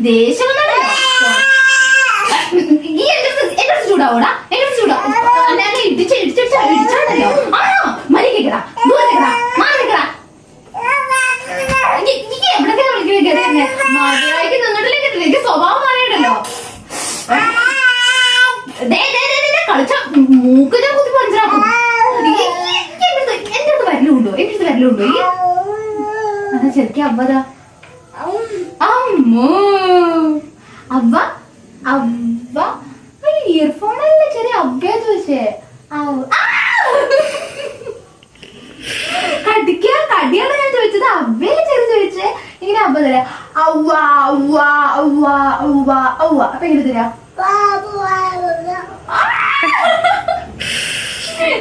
ദേഷ്യം വന്നാലേ ഈ എന്റെ എന്റെ ചൂടാവൂടാ? എന്റെ ചൂടാ. ഇടിച്ച് ഇടിച്ചിട്ട് ഇടിച്ചാണല്ലോ ആണോ? മരി കേക്കടാ. നീ- എന്റെ അടുത്ത് വരലുണ്ടോ? എന്റെ അടുത്ത് വരലുണ്ടോ? ശരിക്കും അബ്ബതാ അവ അവ ഇയർഫോൺ ചെറിയ അബ്ബയാ ചോദിച്ചേ അവ-! കടിക്ക കടിയാണ് ഞാൻ ചോദിച്ചത്. അവയെ ചെറിയ ചോദിച്ചേ? ഇങ്ങനെ അവ തരാ. ഔവ ഔവ ഔവ ഔവ ഔവ. അപ്പൊ എങ്ങനെ തരാ.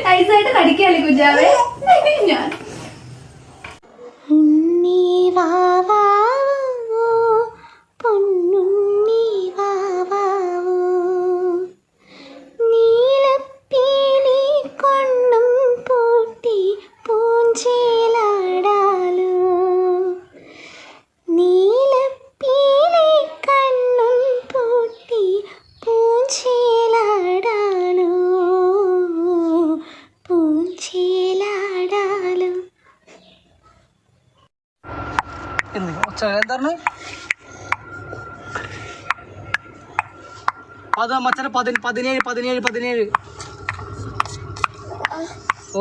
നൈസായിട്ട് കടിക്കാല്ലേ കുഞ്ഞാവേ? ഞാൻ. ഒച്ച എന്താണ്? അത് മച്ചനെ പതിന് പതിനേഴ് പതിനേഴ് പതിനേഴ്.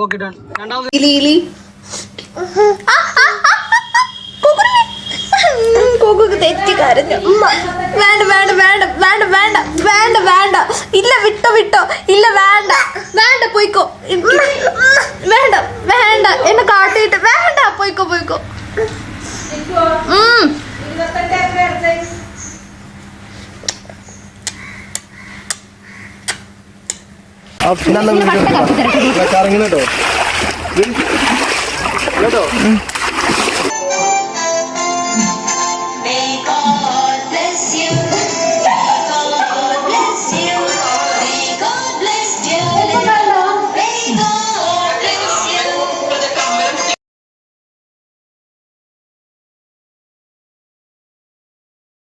ഓക്കെ ഡൺ രണ്ടാമത് ഇല്ല വിട്ടോ വിട്ടോ. ഇല്ല വേണ്ട. വേണ്ട പോയിക്കോ. വേണ്ട വേണ്ട. നല്ല കേട്ടോ?